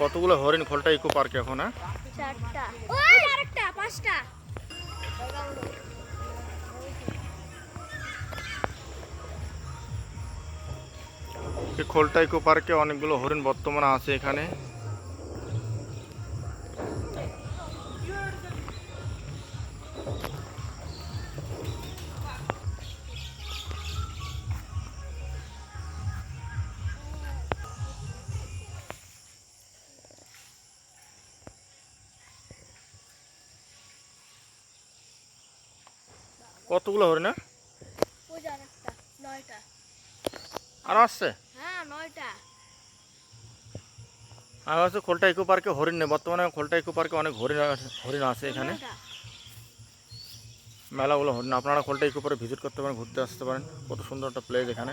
কতগুলো হরিণ খোলটা ইকো পার্কে এখন হ্যাঁ? চারটা। ওই আরেকটা পাঁচটা। খোলটা ইকো পার্কে অনেকগুলো হরিণ বর্তমানে আছে এখানে। কতগুলো হরিণ আর আসছে? হ্যাঁ আমি ভাবছি খোলটা ইকো পার্কে হরিণ নেই বর্তমানে খোলটা ইকো পার্কে অনেক হরিণ হরিণ আছে এখানে। মেলাগুলো হরিণ আপনারা খোলটা ইকো পার্কে ভিজিট করতে পারেন ঘুরতে আসতে পারেন। কত সুন্দর একটা প্লেস এখানে।